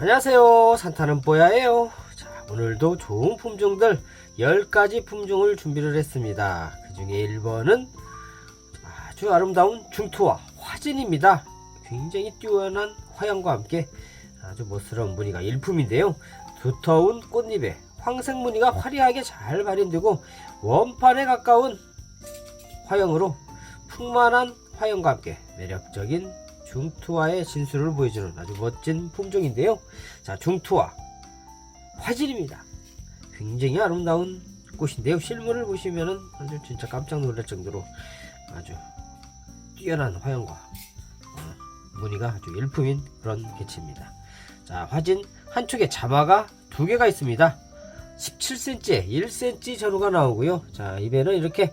안녕하세요. 산타는 뽀야예요. 자 오늘도 좋은 품종들 10가지 품종을 준비를 했습니다. 그 중에 1번은 아주 아름다운 중투와 화진입니다. 굉장히 뛰어난 화양과 함께 아주 멋스러운 무늬가 일품인데요. 두터운 꽃잎에 황색 무늬가 화려하게 잘 발현되고 원판에 가까운 화형으로 풍만한 화형과 함께 매력적인 중투화의 진수를 보여주는 아주 멋진 품종인데요. 자, 중투화 화질입니다. 굉장히 아름다운 꽃인데요. 실물을 보시면은 아주 진짜 깜짝 놀랄 정도로 아주 뛰어난 화형과 어, 무늬가 아주 일품인 그런 개체입니다. 자, 화진 한쪽에 자마가 두 개가 있습니다. 17cm에 1cm 전후가 나오고요. 자, 입에는 이렇게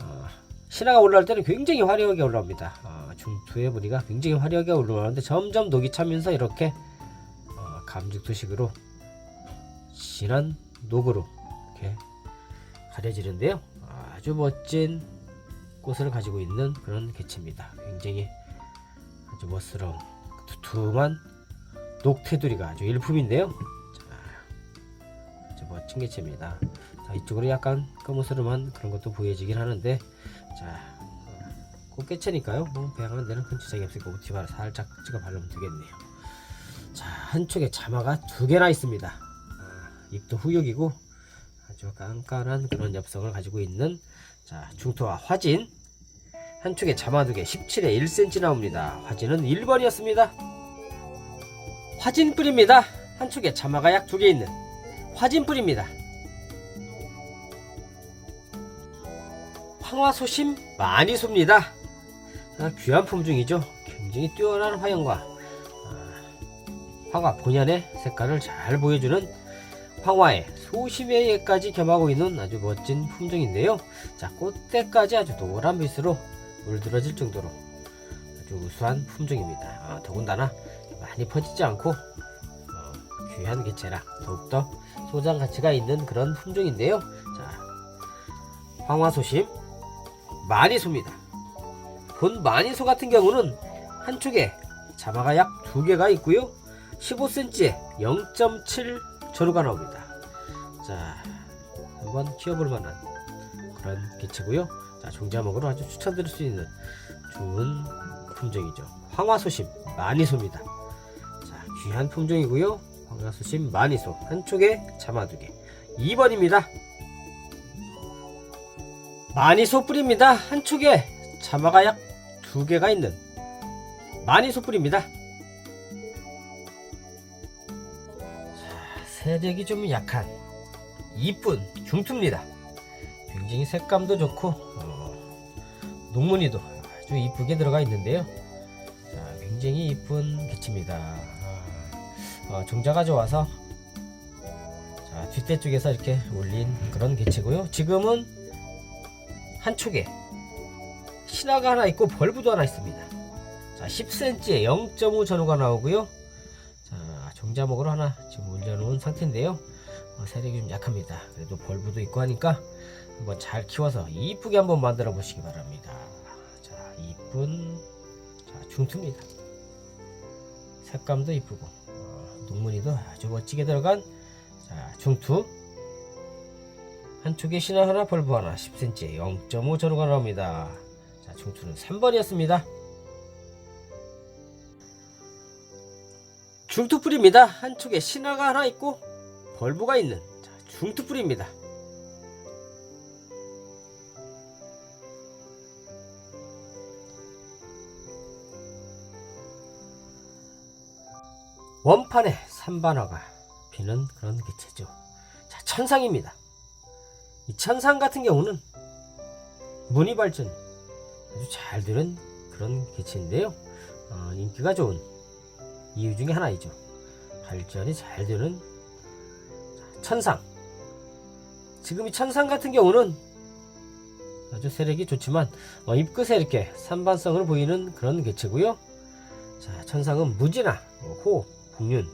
어, 신화가 올라올 때는 굉장히 화려하게 올라옵니다. 어, 중투의 무늬가 굉장히 화려하게 올라오는데 점점 녹이 차면서 이렇게 어, 감죽두식으로 진한 녹으로 이렇게 가려지는데요. 아주 멋진 꽃을 가지고 있는 그런 개체입니다. 굉장히 아주 멋스러운 두툼한 녹테두리가 아주 일품인데요. 자, 아주 멋진 개체입니다. 자, 이쪽으로 약간 거무스름한 그런 것도 보여지긴 하는데 자 꽃게채니까요. 뭐 배양하는 데는 큰 지장이 없으니까 오티바를 살짝 찍어 바르면 되겠네요. 자 한쪽에 자마가 두 개나 있습니다. 아, 잎도 후육이고 아주 깐깐한 그런 엽성을 가지고 있는 자 중토와 화진. 한쪽에 자마 두개 17에 1cm 나옵니다. 화진은 1번이었습니다. 화진 뿌리입니다. 한쪽에 자마가 약 두 개 있는 화진 뿌리입니다. 황화소심 많이 섭니다. 아, 귀한 품종이죠. 굉장히 뛰어난 화형과 아, 화가 본연의 색깔을 잘 보여주는 황화의 소심의 예까지 겸하고 있는 아주 멋진 품종인데요. 자, 꽃대까지 아주 노란 빛으로 물들어질 정도로 아주 우수한 품종입니다. 아, 더군다나 많이 퍼지지 않고 어, 귀한 개체라 더욱더 소장 가치가 있는 그런 품종인데요. 자, 황화 소심 많이 섭니다. 본 많이소 같은 경우는 한쪽에 자마가 약 두 개가 있고요. 15cm에 0.7 전후가 나옵니다. 자, 한번 키워볼 만한 그런 개체고요. 자, 종자목으로 아주 추천드릴 수 있는 좋은 품종이죠. 황화소심 많이소입니다. 자, 귀한 품종이고요. 황화소심 많이소 한쪽에 자마 두 개. 2번입니다. 많이 소뿌립니다. 한쪽에 자마가 약 두 개가 있는 많이 소뿌립니다. 자, 세력이 좀 약한 이쁜 중투입니다. 굉장히 색감도 좋고 어, 녹무늬도 아주 이쁘게 들어가 있는데요. 자, 굉장히 이쁜 개체입니다. 아, 어, 종자가 좋아서 자, 뒷대 쪽에서 이렇게 올린 그런 개체고요. 지금은 한쪽에 신화가 하나 있고 벌브도 하나 있습니다. 자, 10cm에 0.5 전후가 나오고요. 자, 종자목으로 하나 지금 올려놓은 상태인데요. 어, 세력이 좀 약합니다. 그래도 벌브도 있고 하니까 한번 잘 키워서 이쁘게 한번 만들어 보시기 바랍니다. 자, 이쁜 자, 중투입니다. 색감도 이쁘고 어, 녹무늬도 아주 멋지게 들어간 자, 중투 한쪽에 신화 하나 벌브 하나 10cm 0.5 전후가 나옵니다. 자, 중투는 3번이었습니다. 중투뿔입니다. 한쪽에 신화가 하나 있고 벌브가 있는 자, 중투뿔입니다. 원판에 산반화가 피는 그런 개체죠. 자, 천상입니다. 이 천상 같은 경우는 무늬 발전 아주 잘 되는 그런 개체인데요. 어, 인기가 좋은 이유 중에 하나이죠. 발전이 잘 되는 천상. 지금 이 천상 같은 경우는 아주 세력이 좋지만 어, 잎끝에 이렇게 산반성을 보이는 그런 개체고요. 자, 천상은 무지나 호, 복륜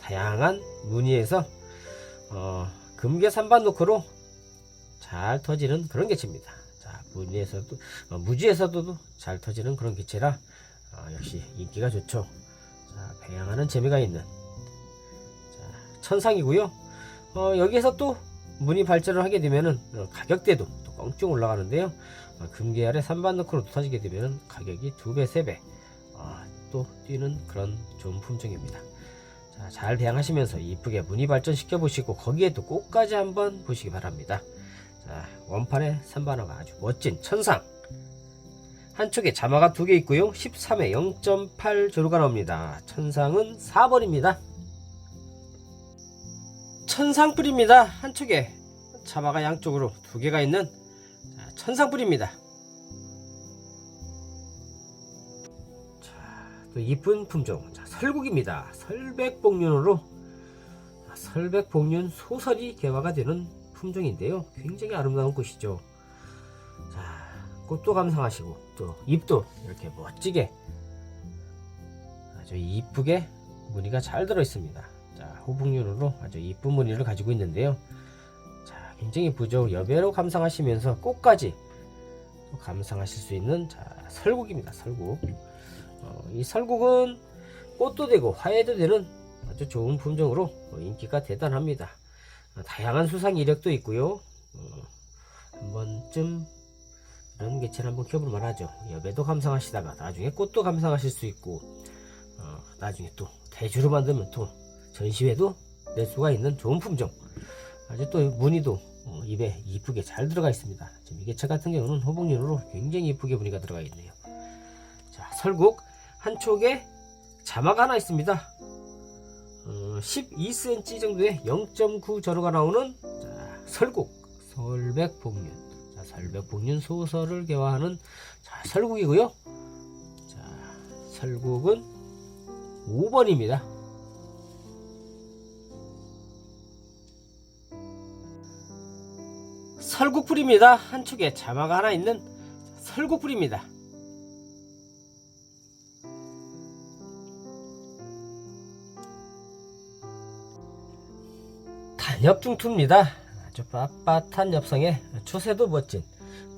다양한 무늬에서 어, 금계 산반 노크로 잘 터지는 그런 개체입니다. 자, 무늬에서도 어, 무지에서도 잘 터지는 그런 개체라 어, 역시 인기가 좋죠. 자, 배양하는 재미가 있는 천상이고요. 어, 여기에서 또 문이 발전을 하게 되면은 어, 가격대도 또 껑충 올라가는데요. 어, 금계열에 3반 넣고로 터지게 되면은 가격이 두 배, 세 배, 어, 또 뛰는 그런 좋은 품종입니다. 자, 잘 배양하시면서 이쁘게 무늬 발전시켜 보시고 거기에 또 꽃까지 한번 보시기 바랍니다. 자, 원판의 3반어가 아주 멋진 천상. 한쪽에 자마가 두 개 있고요. 13에 0.8 조루가 나옵니다. 천상은 4번입니다. 천상뿔입니다. 한쪽에 자마가 양쪽으로 두 개가 있는 자, 천상뿔입니다. 자, 또 이쁜 품종. 자, 설국입니다. 설백복륜으로 자, 설백복륜 소설이 개화가 되는 품종인데요. 굉장히 아름다운 꽃이죠. 자, 꽃도 감상하시고 또 잎도 이렇게 멋지게 아주 이쁘게 무늬가 잘 들어 있습니다. 자, 호북륜으로 아주 이쁜 무늬를 가지고 있는데요. 자, 굉장히 이쁘죠. 여배로 감상하시면서 꽃까지 또 감상하실 수 있는 자, 설국입니다. 설국. 어, 이 설국은 꽃도 되고 화해도 되는 아주 좋은 품종으로 어, 인기가 대단합니다. 어, 다양한 수상 이력도 있고요. 어, 한 번쯤 이런 개체를 한번 키워볼 만하죠. 여배도 감상하시다가 나중에 꽃도 감상하실 수 있고 어, 나중에 또 대주로 만들면 또 전시회도 낼 수가 있는 좋은 품종. 아주 또 무늬도 어, 입에 이쁘게 잘 들어가 있습니다. 지금 이 개체 같은 경우는 호복륜으로 굉장히 이쁘게 무늬가 들어가 있네요. 자, 설국 한쪽에 자마가 하나 있습니다. 어, 12cm 정도의 0.9 저루가 나오는 자, 설국 설백복륜 자, 설백복륜 소설을 개화하는 자, 설국이고요. 자, 설국은 5번입니다. 설국불입니다. 한쪽에 자마가 하나 있는 설국불입니다. 단엽중투입니다. 아주 빳빳한 엽성에 추세도 멋진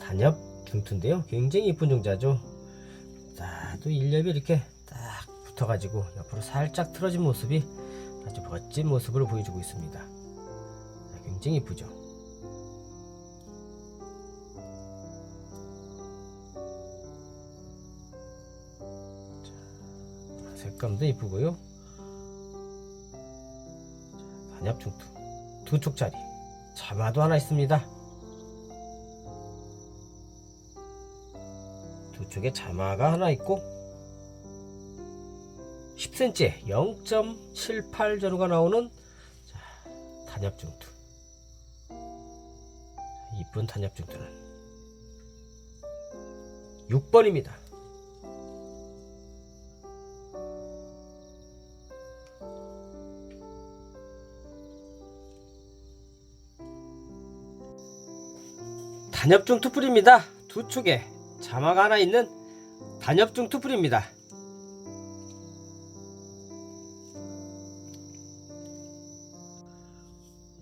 단엽중투인데요. 굉장히 이쁜 종자죠. 자, 또 일엽이 이렇게 딱 붙어가지고 옆으로 살짝 틀어진 모습이 아주 멋진 모습을 보여주고 있습니다. 자, 굉장히 이쁘죠. 자, 색감도 이쁘고요. 자, 단엽중투 두 쪽짜리 자마도 하나 있습니다. 두 쪽에 자마가 하나 있고 10cm에 0.78 전후가 나오는 자, 단엽중투 이쁜 단엽중투는 6번입니다. 단엽중 투풀입니다. 두 쪽에 자마가 하나 있는 단엽중 투풀입니다.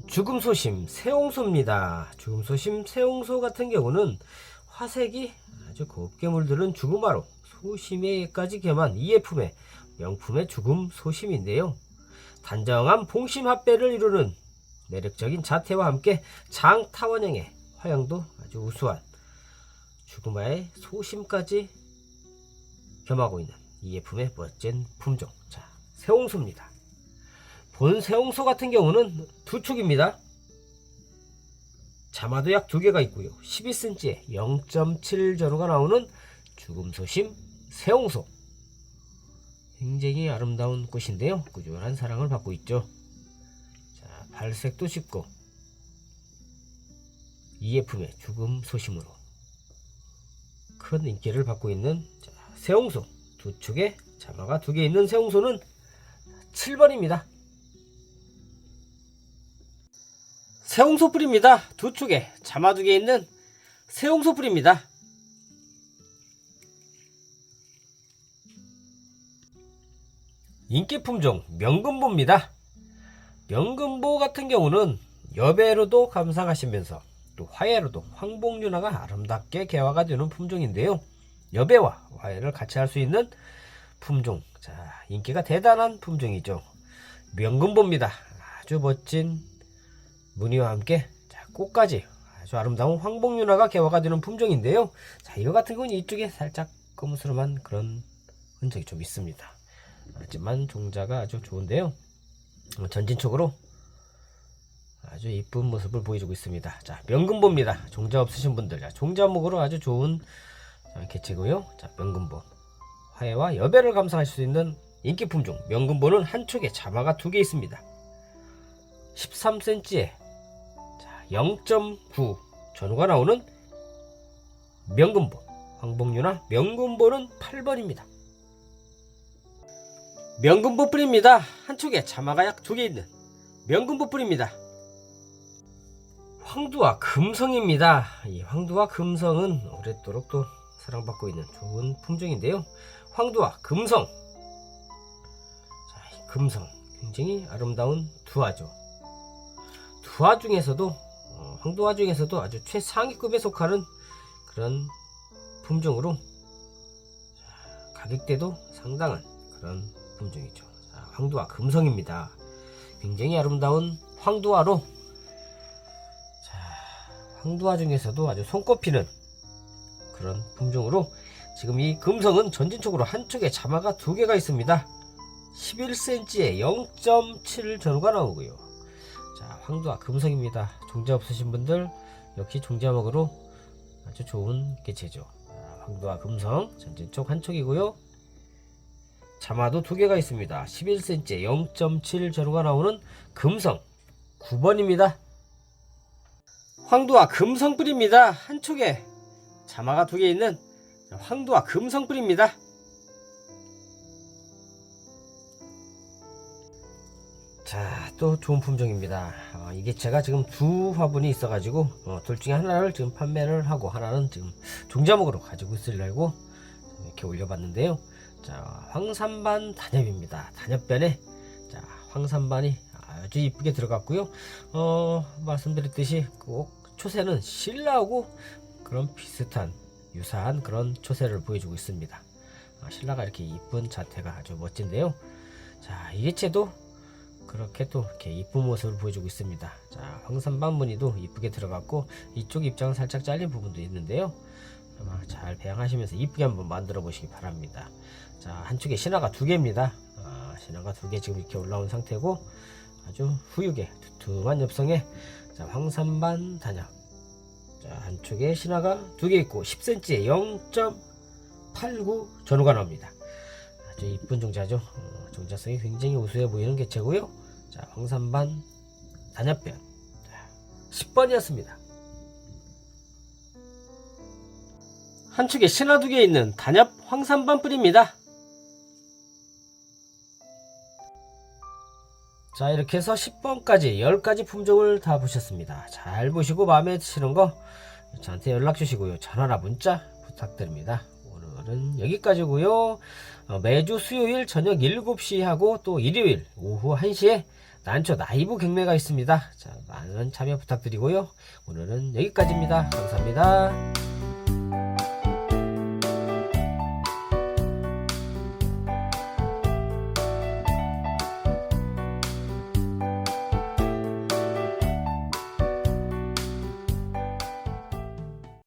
죽음소심 새홍소입니다. 죽음소심 새홍소 같은 경우는 화색이 아주 곱게 물들은 죽음화로 소심에까지 겸한 이예품의 명품의 죽음소심인데요. 단정한 봉심 합배를 이루는 매력적인 자태와 함께 장타원형의 화형도 아주 우수한 죽음화의 소심까지 겸하고 있는 이 예품의 멋진 품종. 자, 새홍소입니다. 본 새홍소 같은 경우는 두 축입니다. 자마도 약 두 개가 있고요. 12cm에 0.7 전후가 나오는 죽음소심 새홍소. 굉장히 아름다운 꽃인데요. 꾸준한 사랑을 받고 있죠. 자, 발색도 쉽고 이예품의 죽음 소심으로 큰 인기를 받고 있는 자, 새홍소 두 축에 자마가 두 개 있는 새홍소는 7번입니다. 새홍소 뿌리입니다. 두 축에 자마 두 개 있는 새홍소 뿌리입니다. 인기 품종 명금보입니다. 명금보 같은 경우는 여배로도 감상하시면서 또 화해로도 황복륜화가 아름답게 개화가 되는 품종인데요. 여배와 화해를 같이 할 수 있는 품종. 자, 인기가 대단한 품종이죠. 명금보입니다. 아주 멋진 무늬와 함께 자, 꽃까지 아주 아름다운 황복윤화가 개화가 되는 품종인데요. 자, 이거 같은 경우는 이쪽에 살짝 거무스름한 그런 흔적이 좀 있습니다. 하지만 종자가 아주 좋은데요. 어, 전진촉으로 아주 이쁜 모습을 보여주고 있습니다. 자, 명금보입니다. 종자 없으신 분들, 자, 종자목으로 아주 좋은 자, 개체고요. 자, 명금보. 화해와 여배를 감상할 수 있는 인기 품종. 명금보는 한 촉에 자마가 두 개 있습니다. 13cm에 0.9 전후가 나오는 명금보. 황복류나 명금보는 8번입니다. 명금보 뿌리입니다. 한 촉에 자마가 약 두 개 있는 명금보 뿌리입니다. 황두와 금성입니다. 이 황두와 금성은 오랫도록 또 사랑받고 있는 좋은 품종인데요. 황두와 금성. 자, 이 금성 굉장히 아름다운 두화죠. 두화 중에서도 어, 황두화 중에서도 아주 최상위급에 속하는 그런 품종으로 자, 가격대도 상당한 그런 품종이죠. 자, 황두화 금성입니다. 굉장히 아름다운 황두화로 자, 황두화 중에서도 아주 손꼽히는 그런 품종으로 지금 이 금성은 전진촉으로 한쪽에 자마가 두 개가 있습니다. 11cm에 0.7 전후가 나오고요. 자, 황두화 금성입니다. 종자 없으신 분들 역시 종자목으로 아주 좋은 개체죠. 자, 황두화 금성 전진촉 한 촉이고요. 자마도 두 개가 있습니다. 11cm에 0.7 전후가 나오는 금성 9번입니다. 황두와 금성뿔입니다. 한 촉에 자마가 두 개 있는 황두와 금성뿔입니다. 자, 또 좋은 품종입니다. 어, 이게 제가 지금 두 화분이 있어가지고 어, 둘 중에 하나를 지금 판매를 하고 하나는 지금 종자목으로 가지고 있으려고 이렇게 올려봤는데요. 자, 황산반 단엽입니다. 단엽변에 자, 황산반이 아주 이쁘게 들어갔고요. 어, 말씀드렸듯이 꼭 초세는 신라하고 그런 비슷한 유사한 그런 초세를 보여주고 있습니다. 아, 신라가 이렇게 이쁜 자태가 아주 멋진데요. 자, 이 개체도 그렇게 또 이렇게 이쁜 모습을 보여주고 있습니다. 자, 황산반 무늬도 이쁘게 들어갔고 이쪽 입장은 살짝 잘린 부분도 있는데요. 아마 잘 배양하시면서 이쁘게 한번 만들어 보시기 바랍니다. 자, 한쪽에 신화가 두 개입니다. 아, 신화가 두 개 지금 이렇게 올라온 상태고 아주 후육에 두툼한 엽성에 자, 황산반 단엽. 자, 한쪽에 신화가 두 개 있고 10cm에 0.89 전후가 나옵니다. 아주 이쁜 종자죠. 어, 종자성이 굉장히 우수해 보이는 개체고요. 자, 황산반 단엽변. 자, 10번이었습니다. 한 축에 신화 두 개 있는 단엽 황산반 뿌리입니다. 자 이렇게 해서 10번까지 10가지 품종을 다 보셨습니다. 잘 보시고 마음에 드시는 거 저한테 연락 주시고요. 전화나 문자 부탁드립니다. 오늘은 여기까지고요. 어, 매주 수요일 저녁 7시 하고 또 일요일 오후 1시에 난초 나이브 경매가 있습니다. 자, 많은 참여 부탁드리고요. 오늘은 여기까지입니다. 감사합니다.